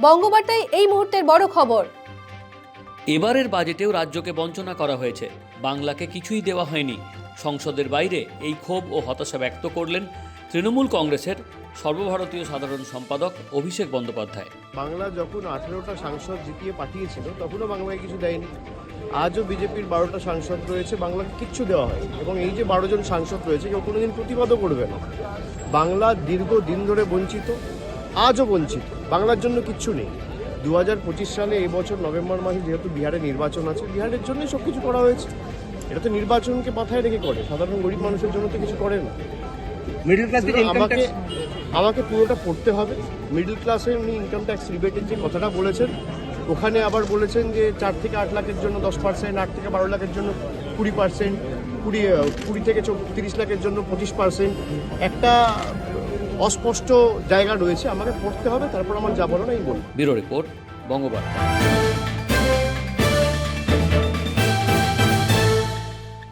বঙ্গবার্তায় এই মুহূর্তের বড় খবর। এবারের বাজেটেও রাজ্যকে বঞ্চনা করা হয়েছে। বাংলাকে কিছুই দেওয়া হয়নি। সংসদের বাইরে এই ক্ষোভ ও হতাশা ব্যক্ত করলেন তৃণমূল কংগ্রেসের সর্বভারতীয় সাধারণ সম্পাদক অভিষেক বন্দ্যোপাধ্যায়। বাংলা যখন আঠেরোটা সাংসদ জিতিয়ে পাঠিয়েছিল তখনও বাংলায় কিছু দেয়নি। আজও বিজেপির বারোটা সাংসদ রয়েছে বাংলাকে কিচ্ছু দেওয়া হয়নি। এবং এই যে বারো জন সাংসদ রয়েছে কেউ কোনোদিন প্রতিবাদও করবে না। বাংলা দীর্ঘ দিন ধরে বঞ্চিত আজও বঞ্চিত। বাংলার জন্য কিচ্ছু নেই। দু হাজার পঁচিশ সালে এই বছর নভেম্বর মাসে যেহেতু বিহারে নির্বাচন আছে বিহারের জন্যই সব কিছু করা হয়েছে। এটা তো নির্বাচনকে মাথায় রেখে করে। সাধারণ গরিব মানুষের জন্য তো কিছু করে না। মিডল ক্লাস আমাকে আমাকে পুরোটা পড়তে হবে। মিডল ক্লাসে উনি ইনকাম ট্যাক্স রিবেটের যে কথাটা বলেছেন ওখানে আবার বলেছেন যে চার থেকে আট লাখের জন্য দশ পার্সেন্ট আট থেকে বারো লাখের জন্য কুড়ি পার্সেন্ট কুড়ি কুড়ি থেকে তিরিশ লাখের জন্য পঁচিশ পার্সেন্ট একটা অস্পষ্ট জায়গা রয়েছে, আমাকে পড়তে হবে, তারপর আমার যা বলো না এই বলব। Bureau report Bangabarta